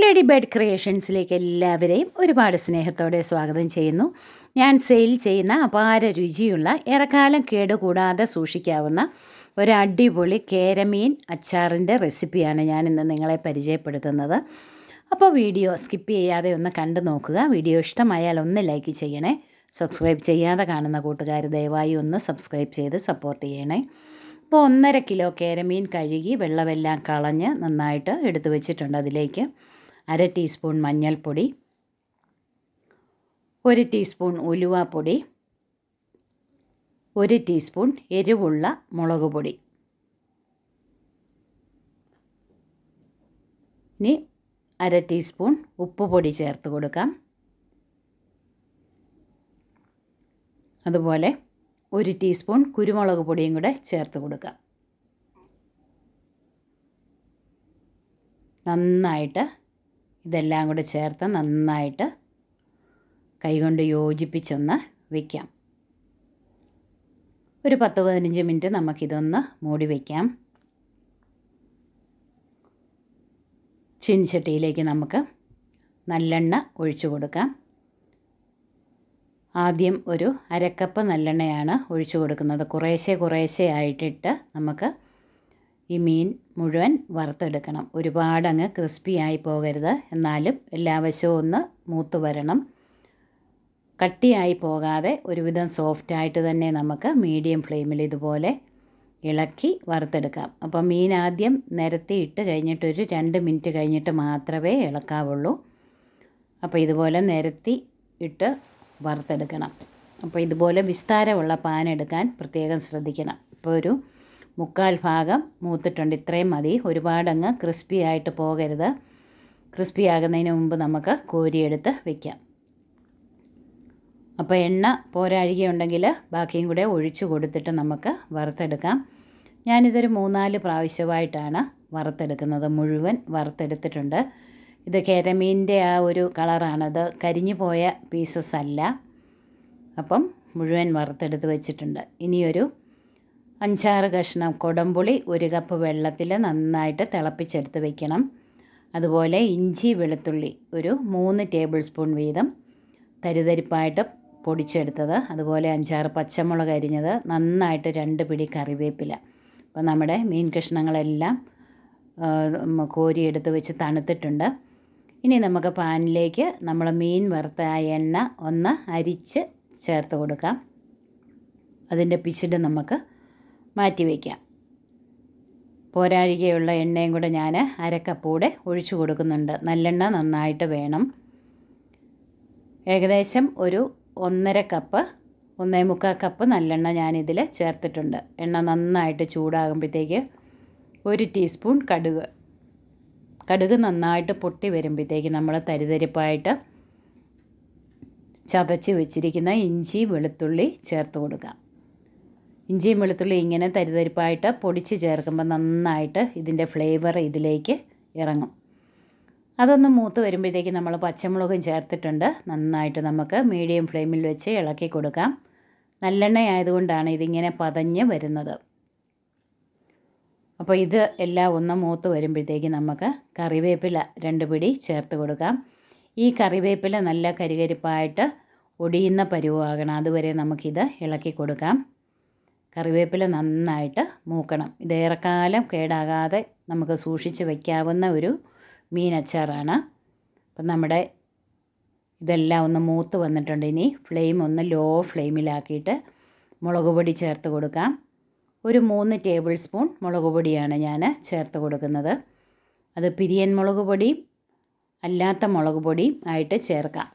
Lady bird ക്രിയേഷൻസിലേക്ക് എല്ലാവരെയും ഒരുപാട് സ്നേഹത്തോടെ സ്വാഗതം ചെയ്യുന്നു. ഞാൻ സെയിൽ ചെയ്യുന്ന അപാര രുചിയുള്ള ഏറെക്കാലം കേടുകൂടാതെ സൂക്ഷിക്കാവുന്ന ഒരു അടിപൊളി കേരമീൻ അച്ചാറിന്റെ റെസിപ്പിയാണ് ഞാൻ ഇന്ന് നിങ്ങളെ പരിചയപ്പെടുത്തുന്നത്. അപ്പോൾ വീഡിയോ സ്കിപ്പ് ചെയ്യാതെ ഒന്ന് കണ്ടു നോക്കുക. വീഡിയോ ഇഷ്ടമായാൽ ഒന്ന് ലൈക്ക് ചെയ്യണേ. സബ്സ്ക്രൈബ് ചെയ്യാതെ കാണുന്ന കൂട്ടുകാർ ദയവായി ഒന്ന് സബ്സ്ക്രൈബ് ചെയ്ത് സപ്പോർട്ട് ചെയ്യണേ. അപ്പോൾ ഒന്നര കിലോ കേരമീൻ കഴുകി വെള്ളമെല്ലാം കളഞ്ഞ് നന്നായിട്ട് എടുത്തു വെച്ചിട്ടുണ്ട് അതിലേക്ക്. അര ടീസ്പൂൺ മഞ്ഞൾപ്പൊടി ഒരു ടീസ്പൂൺ ഉലുവാപ്പൊടി ഒരു ടീസ്പൂൺ എരിവുള്ള മുളക് പൊടി ഇനി അര ടീസ്പൂൺ ഉപ്പ് പൊടി ചേർത്ത് കൊടുക്കാം. അതുപോലെ ഒരു ടീസ്പൂൺ കുരുമുളക് പൊടിയും കൂടെ ചേർത്ത് കൊടുക്കാം. നന്നായിട്ട് ഇതെല്ലാം കൂടെ ചേർത്ത് നന്നായിട്ട് കൈകൊണ്ട് യോജിപ്പിച്ചൊന്ന് വയ്ക്കാം ഒരു പത്ത് പതിനഞ്ച് മിനിറ്റ് നമുക്കിതൊന്ന് മൂടി വയ്ക്കാം ചിൻചട്ടിയിലേക്ക് നമുക്ക് നല്ലെണ്ണ ഒഴിച്ചു കൊടുക്കാം. ആദ്യം ഒരു അരക്കപ്പ് നല്ലെണ്ണയാണ് ഒഴിച്ചു കൊടുക്കുന്നത്. കുറേശ്ശെ കുറേശ്ശെ ആയിട്ടിട്ട് നമുക്ക് ഈ മീൻ മുഴുവൻ വറുത്തെടുക്കണം. ഒരുപാടങ്ങ് അങ്ങ് ക്രിസ്പി ആയി പോകരുത്. എന്നാലും എല്ലാ വശവും ഒന്ന് മൂത്ത് വരണം. കട്ടിയായി പോകാതെ ഒരുവിധം സോഫ്റ്റായിട്ട് തന്നെ നമുക്ക് മീഡിയം ഫ്ലെയിമിൽ ഇതുപോലെ ഇളക്കി വറുത്തെടുക്കാം. അപ്പോൾ മീൻ ആദ്യം നിരത്തി ഇട്ട് കഴിഞ്ഞിട്ടൊരു രണ്ട് മിനിറ്റ് കഴിഞ്ഞിട്ട് മാത്രമേ ഇളക്കാവുള്ളൂ. അപ്പോൾ ഇതുപോലെ നിരത്തി ഇട്ട് വറുത്തെടുക്കണം. അപ്പോൾ ഇതുപോലെ വിസ്താരമുള്ള പാൻ എടുക്കാൻ പ്രത്യേകം ശ്രദ്ധിക്കണം. ഇപ്പോൾ ഒരു മുക്കാൽ ഭാഗം മൂത്തിട്ടുണ്ട്. ഇത്രയും മതി. ഒരുപാടങ്ങ് ക്രിസ്പി ആയിട്ട് പോകരുത്. ക്രിസ്പി ആകുന്നതിന് മുമ്പ് നമുക്ക് കോരിയെടുത്ത് വയ്ക്കാം അപ്പോൾ എണ്ണ പോരാഴികയുണ്ടെങ്കിൽ ബാക്കിയും കൂടെ ഒഴിച്ചു കൊടുത്തിട്ട് നമുക്ക് വറുത്തെടുക്കാം. ഞാനിതൊരു മൂന്നാൽ പ്രാവശ്യമായിട്ടാണ് വറുത്തെടുക്കുന്നത്. മുഴുവൻ വറുത്തെടുത്തിട്ടുണ്ട്. ഇത് കേരമീന്റെ ആ ഒരു കളറാണത് കരിഞ്ഞു പോയ പീസസ് അല്ല. അപ്പം മുഴുവൻ വറുത്തെടുത്ത് വെച്ചിട്ടുണ്ട്. ഇനിയൊരു അഞ്ചാറ് കഷ്ണം കൊടംപുളി ഒരു കപ്പ് വെള്ളത്തിൽ നന്നായിട്ട് തിളപ്പിച്ചെടുത്ത് വെക്കണം. അതുപോലെ ഇഞ്ചി വെളുത്തുള്ളി ഒരു മൂന്ന് ടേബിൾ സ്പൂൺ വീതം തരിതരിപ്പായിട്ട് പൊടിച്ചെടുത്തത്. അതുപോലെ അഞ്ചാറ് പച്ചമുളക് അരിഞ്ഞത് നന്നായിട്ട് രണ്ട് പിടി കറിവേപ്പില. അപ്പോൾ നമ്മുടെ മീൻ കഷ്ണങ്ങളെല്ലാം കോരിയെടുത്ത് വെച്ച് തണുത്തിട്ടുണ്ട്. ഇനി നമുക്ക് പാനിലേക്ക് നമ്മൾ മീൻ വറുത്ത ആ എണ്ണ ഒന്ന് അരിച്ച് ചേർത്ത് കൊടുക്കാം. അതിന്റെ പിച്ചിട് നമുക്ക് മാറ്റി വയ്ക്കാം. പോരാഴികയുള്ള എണ്ണയും കൂടെ ഞാൻ അരക്കപ്പൂടെ ഒഴിച്ചു കൊടുക്കുന്നുണ്ട്. നല്ലെണ്ണ നന്നായിട്ട് വേണം. ഏകദേശം ഒരു ഒന്നര കപ്പ് ഒന്നേ മുക്കാൽ കപ്പ് നല്ലെണ്ണ ഞാനിതിൽ ചേർത്തിട്ടുണ്ട്. എണ്ണ നന്നായിട്ട് ചൂടാകുമ്പോഴത്തേക്ക് ഒരു ടീസ്പൂൺ കടുക്. കടുക് നന്നായിട്ട് പൊട്ടി വരുമ്പോഴത്തേക്ക് നമ്മൾ തരിതരിപ്പായിട്ട് ചതച്ച് വെച്ചിരിക്കുന്ന ഇഞ്ചി വെളുത്തുള്ളി ചേർത്ത് കൊടുക്കാം. ഇഞ്ചിയും വെളുത്തുള്ളി ഇങ്ങനെ തരിതരിപ്പായിട്ട് പൊടിച്ച് ചേർക്കുമ്പോൾ നന്നായിട്ട് ഇതിന്റെ ഫ്ലേവർ ഇതിലേക്ക് ഇറങ്ങും. അതൊന്ന് മൂത്ത് വരുമ്പോഴത്തേക്ക് നമ്മൾ പച്ചമുളകും ചേർത്തിട്ടുണ്ട്. നന്നായിട്ട് നമുക്ക് മീഡിയം ഫ്ലെയിമിൽ വെച്ച് ഇളക്കി കൊടുക്കാം. നല്ലെണ്ണ ആയതുകൊണ്ടാണ് ഇതിങ്ങനെ പതഞ്ഞ് വരുന്നത്. അപ്പോൾ ഇത് എല്ലാം ഒന്ന് മൂത്ത് വരുമ്പോഴത്തേക്ക് നമുക്ക് കറിവേപ്പില രണ്ട് പിടി ചേർത്ത് കൊടുക്കാം. ഈ കറിവേപ്പില നല്ല കരികരിപ്പായിട്ട് ഒടിയുന്ന പരുവാകണം. അതുവരെ നമുക്കിത് ഇളക്കി കൊടുക്കാം. കറിവേപ്പില നന്നായിട്ട് മൂക്കണം. ഇത് ഏറെക്കാലം കേടാകാതെ നമുക്ക് സൂക്ഷിച്ച് വയ്ക്കാവുന്ന ഒരു മീൻ അച്ചാറാണ് അപ്പം നമ്മുടെ ഇതെല്ലാം ഒന്ന് മൂത്ത് വന്നിട്ടുണ്ട്. ഇനി ഫ്ലെയിം ഒന്ന് ലോ ഫ്ലെയിമിലാക്കിയിട്ട് മുളക് പൊടി ചേർത്ത് കൊടുക്കാം. ഒരു മൂന്ന് ടേബിൾ സ്പൂൺ മുളക് പൊടിയാണ് ഞാൻ ചേർത്ത് കൊടുക്കുന്നത്. അത് പിരിയൻ മുളക് പൊടി അല്ലാത്ത മുളക് പൊടി ആയിട്ട് ചേർക്കാം.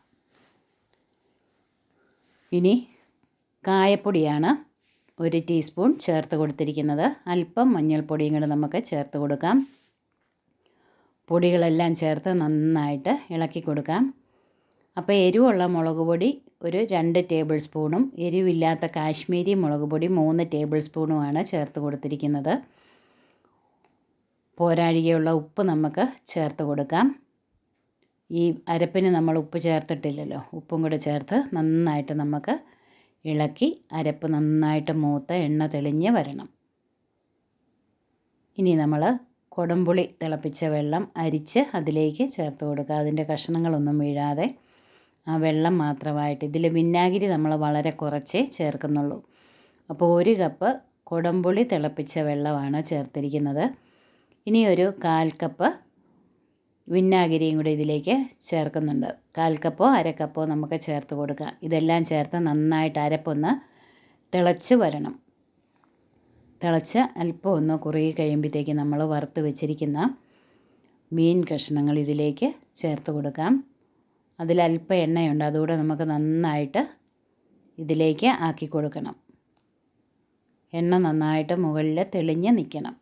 ഇനി കായപ്പൊടിയാണ് ഒരു ടീസ്പൂൺ ചേർത്ത് കൊടുത്തിരിക്കുന്നത്. അല്പം മഞ്ഞൾപ്പൊടിയും കൂടെ നമുക്ക് ചേർത്ത് കൊടുക്കാം. പൊടികളെല്ലാം ചേർത്ത് നന്നായിട്ട് ഇളക്കി കൊടുക്കാം. അപ്പോൾ എരിവുള്ള മുളക് പൊടി ഒരു രണ്ട് ടേബിൾ സ്പൂണും എരിവില്ലാത്ത കാശ്മീരി മുളക് പൊടി മൂന്ന് ടേബിൾ സ്പൂണുമാണ് ചേർത്ത് കൊടുത്തിരിക്കുന്നത്. പോരാഴികയുള്ള ഉപ്പ് നമുക്ക് ചേർത്ത് കൊടുക്കാം. ഈ അരപ്പിന് നമ്മൾ ഉപ്പ് ചേർത്തിട്ടില്ലല്ലോ ഉപ്പും കൂടെ ചേർത്ത് നന്നായിട്ട് നമുക്ക് ഇളക്കി അരപ്പ് നന്നായിട്ട് മൂത്ത് എണ്ണ തെളിഞ്ഞ് വരണം. ഇനി നമ്മൾ കൊടംപുളി തിളപ്പിച്ച വെള്ളം അരിച്ച് അതിലേക്ക് ചേർത്ത് കൊടുക്കുക. അതിന്റെ കഷ്ണങ്ങളൊന്നും വീഴാതെ ആ വെള്ളം മാത്രമായിട്ട്. ഇതിൽ വിനാഗിരി നമ്മൾ വളരെ കുറച്ചേ ചേർക്കുന്നുള്ളൂ. അപ്പോൾ ഒരു കപ്പ് കൊടംപുളി തിളപ്പിച്ച വെള്ളമാണ് ചേർത്തിരിക്കുന്നത്. ഇനി ഒരു കാൽ കപ്പ് വിനാഗിരിയും കൂടി ഇതിലേക്ക് ചേർക്കുന്നുണ്ട്. കാൽ കപ്പോ അര കപ്പോ നമുക്ക് ചേർത്ത് കൊടുക്കാം. ഇതെല്ലാം ചേർത്ത് നന്നായിട്ട് അരപ്പൊന്ന് തിളച്ച് വരണം. തിളച്ച് അല്പം ഒന്ന് കുറുകി കഴിയുമ്പോഴത്തേക്ക് നമ്മൾ വറുത്ത് വെച്ചിരിക്കുന്ന മീൻ കഷ്ണങ്ങൾ ഇതിലേക്ക് ചേർത്ത് കൊടുക്കാം. അതിലല്പം എണ്ണയുണ്ട്. അതുകൂടെ നമുക്ക് നന്നായിട്ട് ഇതിലേക്ക് ആക്കി കൊടുക്കണം. എണ്ണ നന്നായിട്ട് മുകളിൽ തെളിഞ്ഞ് നിൽക്കണം.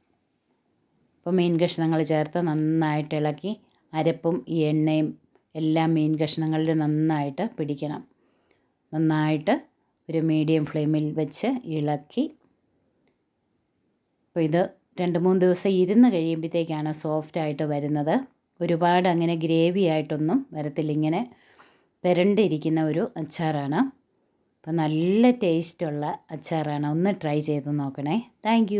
അപ്പോൾ മീൻ കഷ്ണങ്ങൾ ചേർത്ത് നന്നായിട്ട് ഇളക്കി അരപ്പും ഈ എണ്ണയും എല്ലാ മീൻ കഷ്ണങ്ങളിലും നന്നായിട്ട് പിടിക്കണം. നന്നായിട്ട് ഒരു മീഡിയം ഫ്ലെയിമിൽ വെച്ച് ഇളക്കി. അപ്പോൾ ഇത് രണ്ട് മൂന്ന് ദിവസം ഇരുന്ന് കഴിയുമ്പോഴത്തേക്കാണ് സോഫ്റ്റായിട്ട് വരുന്നത്. ഒരുപാട് അങ്ങനെ ഗ്രേവി ആയിട്ടൊന്നും വരത്തില്ല. ഇങ്ങനെ പുരണ്ടിരിക്കുന്ന ഒരു അച്ചാറാണ്. അപ്പോൾ നല്ല ടേസ്റ്റുള്ള അച്ചാറാണ്. ഒന്ന് ട്രൈ ചെയ്ത് നോക്കണേ. താങ്ക്